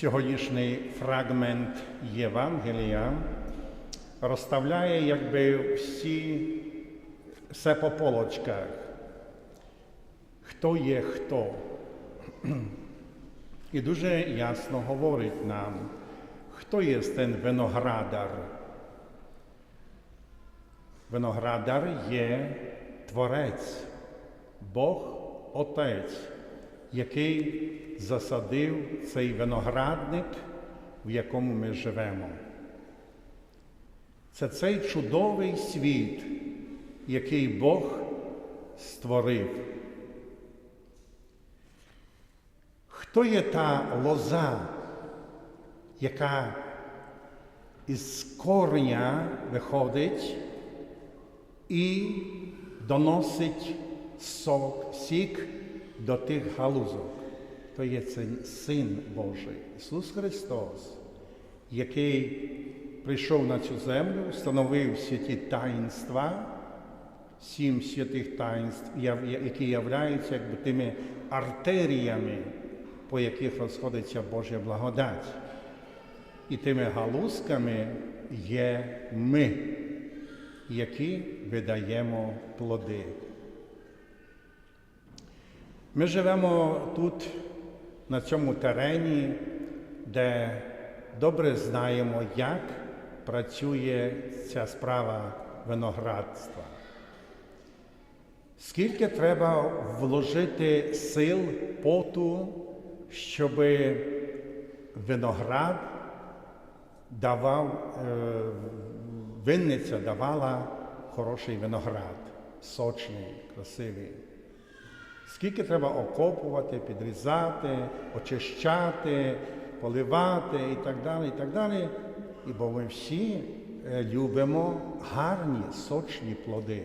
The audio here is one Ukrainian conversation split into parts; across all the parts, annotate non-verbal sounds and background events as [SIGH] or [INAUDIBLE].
Сьогоднішній фрагмент Євангелія розставляє якби всі все по полочках. Хто є хто? [CLEARS THROAT] І дуже ясно говорить нам, хто є ten виноградар. Виноградар є Творець, Бог Отець, який засадив цей виноградник, в якому ми живемо. Це цей чудовий світ, який Бог створив. Хто є та лоза, яка із корня виходить і доносить сок, сік до тих галузок? То є цей Син Божий, Ісус Христос, який прийшов на цю землю, встановив святі таїнства, сім святих таїнств, які являються якби тими артеріями, по яких розходиться Божа благодать. І тими галузками є ми, які видаємо плоди. Ми живемо тут, на цьому терені, де добре знаємо, як працює ця справа виноградства. Скільки треба вложити сил, поту, щоб виноград давав, е, винниця давала хороший виноград, сочний, красивий. Скільки треба окопувати, підрізати, очищати, поливати і так далі, і так далі. І бо ми всі е, любимо гарні, сочні плоди.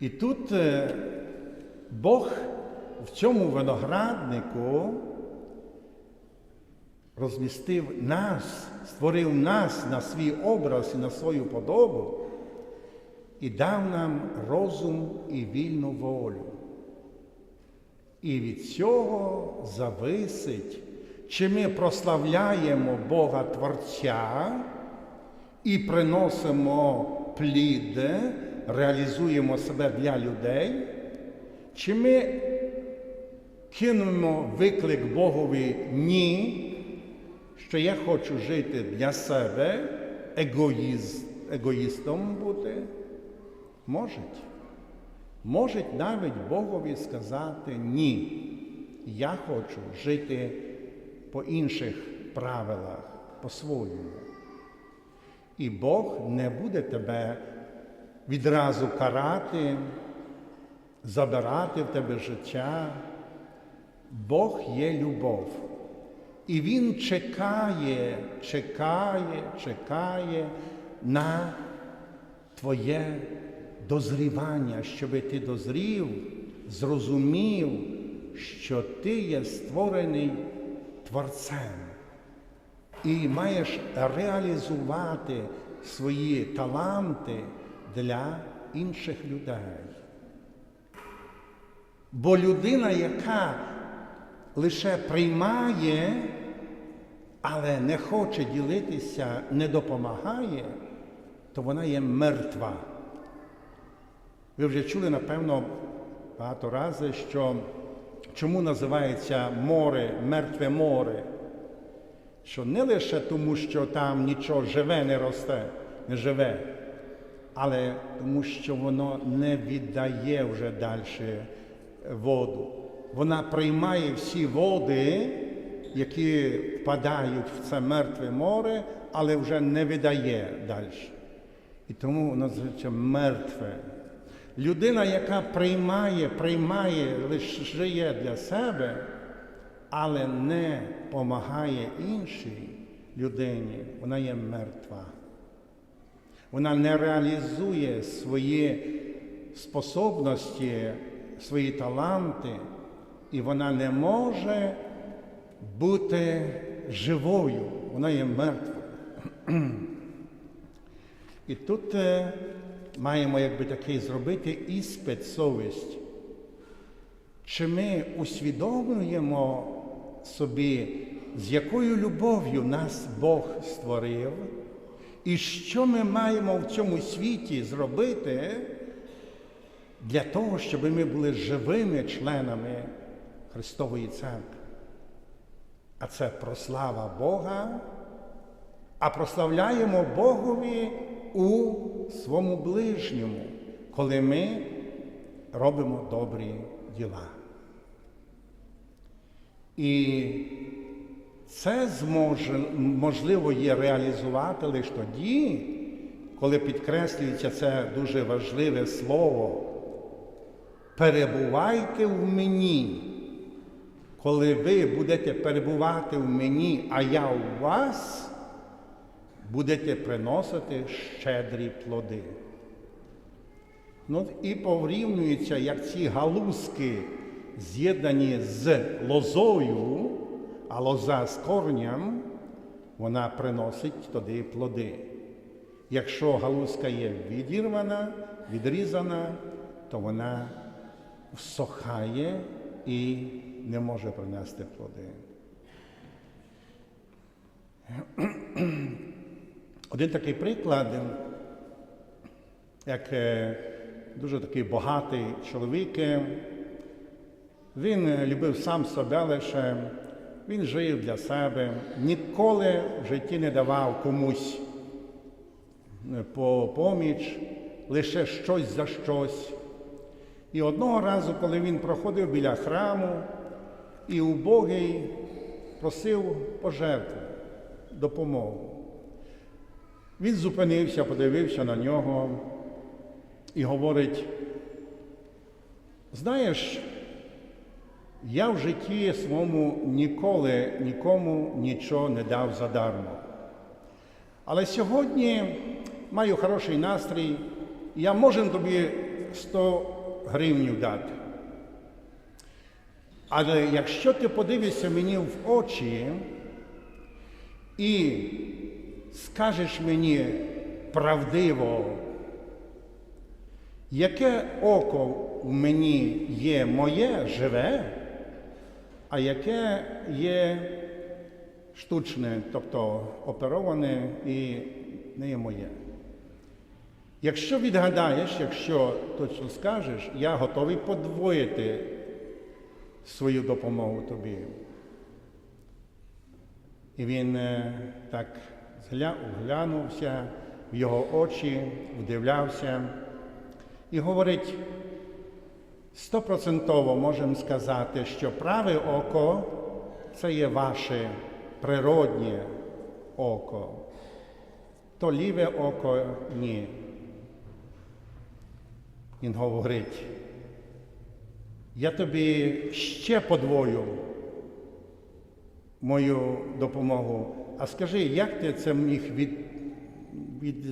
І тут е, Бог в цьому винограднику розмістив нас, створив нас на свій образ і на свою подобу і дав нам розум і вільну волю. І від цього зависить, чи ми прославляємо Бога Творця і приносимо плід, реалізуємо себе для людей, чи ми кинемо виклик Богові ні, що я хочу жити для себе, егоїст, егоїстом бути. Можуть. Можуть навіть Богові сказати ні. Я хочу жити по інших правилах, по-своєму. І Бог не буде тебе відразу карати, забирати в тебе життя. Бог є любов. І Він чекає, чекає, чекає на твоє дозрівання, щоб ти дозрів, зрозумів, що ти є створений Творцем і маєш реалізувати свої таланти для інших людей. Бо людина, яка лише приймає, але не хоче ділитися, не допомагає, то вона є мертва. Ви вже чули, напевно, багато разів, що чому називається море, мертве море? Що не лише тому, що там нічого живе не росте, не живе, але тому, що воно не віддає вже далі воду. Вона приймає всі води, які впадають в це мертве море, але вже не видає далі. І тому воно називається мертве. Людина, яка приймає, приймає, лише жиє для себе, але не допомагає іншій людині, вона є мертва. Вона не реалізує свої способності, свої таланти, і вона не може бути живою, вона є мертвою. [CLEARS THROAT] І тут е, маємо якби такий зробити іспит совість. Чи ми усвідомлюємо собі, з якою любов'ю нас Бог створив, і що ми маємо в цьому світі зробити для того, щоб ми були живими членами Христової Церкви? А це прослава Бога, а прославляємо Богові у своєму ближньому, коли ми робимо добрі діла. І це зможе, можливо є реалізувати лише тоді, коли підкреслюється це дуже важливе слово. Перебувайте в мені. Коли ви будете перебувати в мені, а я у вас, будете приносити щедрі плоди. Ну, І порівнюється, як ці галузки з'єднані з лозою, а лоза з корнем, вона приносить туди плоди. Якщо галузка є відірвана, відрізана, то вона всохає і не може принести плоди. Один такий приклад, як е, дуже такий багатий чоловік, е, він е, любив сам себе лише, він жив для себе, ніколи в житті не давав комусь по поміч, лише щось за щось. І одного разу, коли він проходив біля храму, і убогий просив пожертву, допомогу. Він зупинився, подивився на нього і говорить, знаєш, я в житті своєму ніколи нікому нічого не дав задармо. Але сьогодні маю хороший настрій, я можу тобі 100 гривнів дати. Але якщо ти подивишся мені в очі і скажеш мені правдиво, яке око в мені є моє живе, а яке є штучне, тобто опероване і не є моє. Якщо відгадаєш, якщо точно скажеш, я готовий подвоїти свою допомогу тобі. І він е, так оглянувся в його очі, вдивлявся і говорить, стопроцентово можемо сказати, що праве око це є ваше природнє око, то ліве око ні. Він говорить, я тобі ще подвою мою допомогу. А скажи, як ти це міг від, від,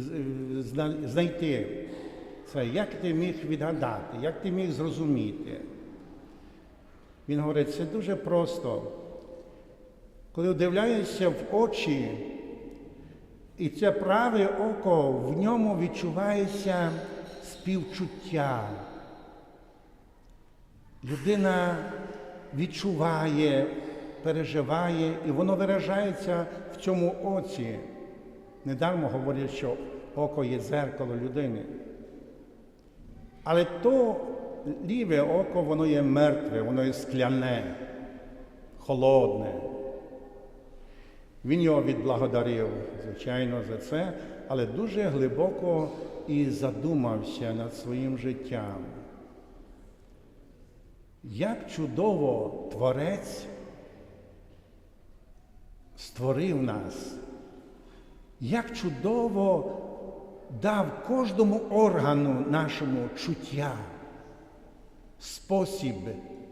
знайти? Це, як ти міг відгадати, як ти міг зрозуміти? Він говорить, це дуже просто. Коли вдивляєшся в очі, і це праве око, в ньому відчувається співчуття. Людина відчуває, переживає, і воно виражається в цьому оці. Недармо говорять, що око є дзеркало людини. Але то ліве око, воно є мертве, воно є скляне, холодне. Він його відблагодарив, звичайно, за це, але дуже глибоко і задумався над своїм життям. Як чудово Творець створив нас, як чудово дав кожному органу нашому чуття, спосіб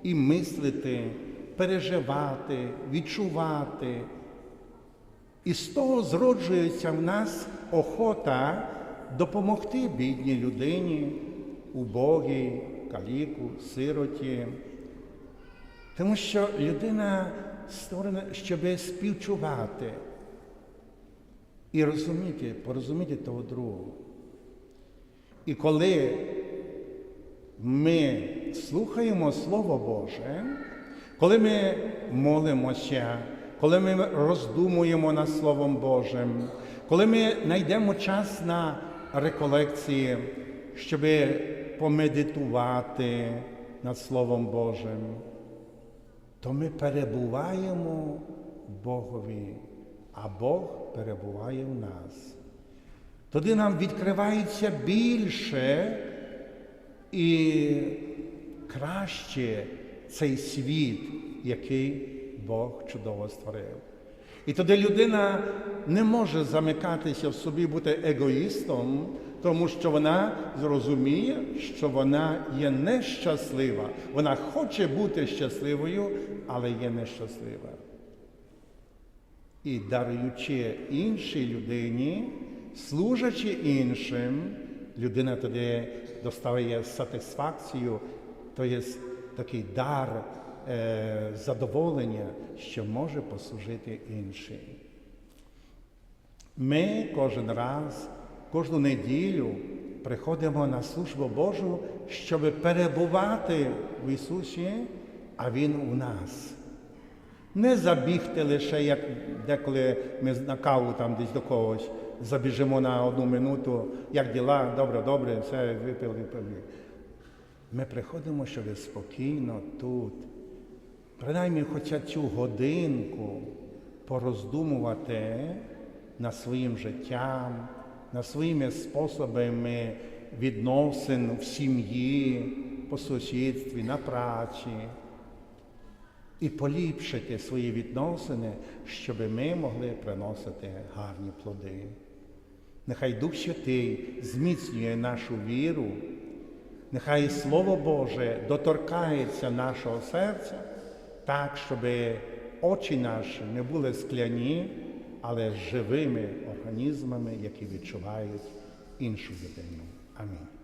і мислити, переживати, відчувати. І з того зроджується в нас охота допомогти бідній людині, убогій, каліку, сироті. Тому що людина створена, щоб співчувати і розуміти, порозуміти того другого. І коли ми слухаємо Слово Боже, коли ми молимося, коли ми роздумуємо над Словом Божим, коли ми знайдемо час на реколекції, щоб помедитувати над Словом Божим, то ми перебуваємо в Богові, а Бог перебуває в нас. Тоді нам відкривається більше і краще цей світ, який Бог чудово створив. І тоді людина не може замикатися в собі, бути егоїстом, тому що вона зрозуміє, що вона є нещаслива. Вона хоче бути щасливою, але є нещаслива. І даруючи іншій людині, служачи іншим, людина тоді доставає сатисфакцію, то є такий дар е, задоволення, що може послужити іншим. Ми кожен раз, кожну неділю приходимо на службу Божу, щоб перебувати в Ісусі, а Він у нас. Не забігти лише, як деколи ми на каву там десь до когось забіжимо на одну минуту, як діла, добре, добре, все випили, випили. Ми приходимо, щоб спокійно тут, принаймні хоча цю годинку пороздумувати над своїм життям, своїми способами відносин в сім'ї, по сусідстві, на праці і поліпшити свої відносини, щоб ми могли приносити гарні плоди. Нехай Дух Святий зміцнює нашу віру, нехай Слово Боже доторкається нашого серця так, щоб очі наші не були скляні, але живими організмами, які відчувають іншу людину. Амінь.